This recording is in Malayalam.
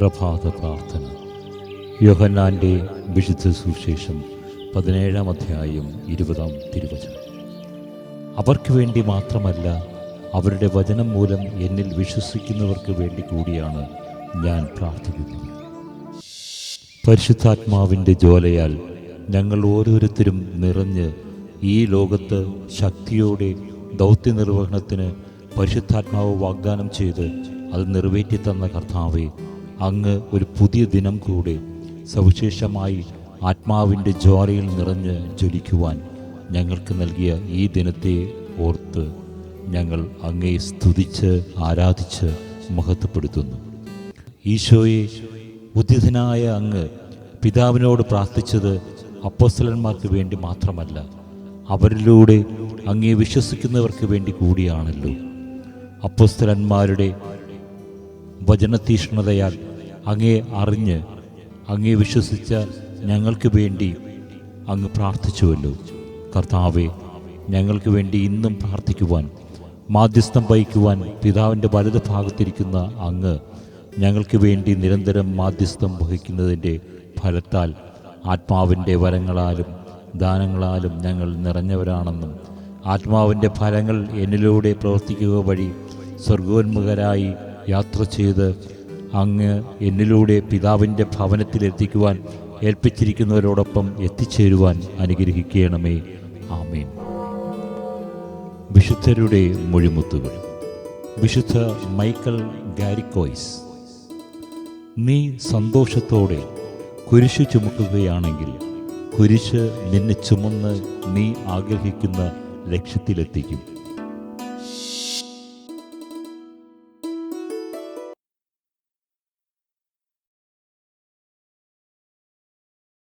പ്രഭാത പ്രാർത്ഥന. യോഹന്നാന്റെ വിശുദ്ധ സുവിശേഷം പതിനേഴാം അധ്യായം ഇരുപതാം തിരുവചനം. അവർക്ക് വേണ്ടി മാത്രമല്ല അവരുടെ വചനം മൂലം എന്നിൽ വിശ്വസിക്കുന്നവർക്ക് വേണ്ടി കൂടിയാണ് ഞാൻ പ്രാർത്ഥിക്കുന്നത്. പരിശുദ്ധാത്മാവിന്റെ ജ്വാലയാൽ ഞങ്ങൾ ഓരോരുത്തരും നിറഞ്ഞ് ഈ ലോകത്ത് ശക്തിയോടെ ദൗത്യ നിർവഹണത്തിന് പരിശുദ്ധാത്മാവ് വാഗ്ദാനം ചെയ്ത് അത് നിറവേറ്റി തന്ന കർത്താവെ അങ്ങ് ഒരു പുതിയ ദിനം കൂടെ സവിശേഷമായി ആത്മാവിന്റെ ജ്വാലയിൽ നിറഞ്ഞ് ജ്വലിക്കുവാൻ ഞങ്ങൾക്ക് നൽകിയ ഈ ദിനത്തെ ഓർത്ത് ഞങ്ങൾ അങ്ങേ സ്തുതിച്ച് ആരാധിച്ച് മഹത്വപ്പെടുത്തുന്നു. ഈശോയെ ഉദ്ധിതനായ അങ്ങ് പിതാവിനോട് പ്രാർത്ഥിച്ചത് അപ്പോസ്തലന്മാർക്ക് വേണ്ടി മാത്രമല്ല അവരിലൂടെ അങ്ങേ വിശ്വസിക്കുന്നവർക്ക് വേണ്ടി കൂടിയാണല്ലോ. അപ്പോസ്തലന്മാരുടെ വചനതീഷ്ണതയാൽ അങ്ങേ അറിഞ്ഞ് അങ്ങേ വിശ്വസിച്ച ഞങ്ങൾക്ക് വേണ്ടി അങ്ങ് പ്രാർത്ഥിച്ചുവല്ലോ. കർത്താവെ ഞങ്ങൾക്ക് വേണ്ടി ഇന്നും പ്രാർത്ഥിക്കുവാൻ മാധ്യസ്ഥം വഹിക്കുവാൻ പിതാവിന്റെ വലത് ഭാഗത്തിരിക്കുന്ന അങ്ങ് ഞങ്ങൾക്ക് വേണ്ടി നിരന്തരം മാധ്യസ്ഥം വഹിക്കുന്നതിന്റെ ഫലത്താൽ ആത്മാവിന്റെ വരങ്ങളാലും ദാനങ്ങളാലും ഞങ്ങൾ നിറഞ്ഞവരാണെന്നും ആത്മാവിന്റെ ഫലങ്ങൾ എന്നിലൂടെ പ്രവർത്തിക്കുക വഴി സ്വർഗോന്മുഖരായി യാത്ര ചെയ്ത് അങ്ങ് എന്നിലൂടെ പിതാവിന്റെ ഭവനത്തിലെത്തിക്കുവാൻ ഏൽപ്പിച്ചിരിക്കുന്നവരോടൊപ്പം എത്തിച്ചേരുവാൻ അനുഗ്രഹിക്കണമേ. ആമേൻ. വിശുദ്ധരുടെ മൊഴിമുത്തുകൾ. വിശുദ്ധ മൈക്കൽ ഗാരിക്കോയ്സ് നീ സന്തോഷത്തോടെ കുരിശ് ചുമക്കുകയാണെങ്കിൽ കുരിശ് നിന്നെ ചുമന്ന് നീ ആഗ്രഹിക്കുന്ന ലക്ഷ്യത്തിലെത്തിക്കും.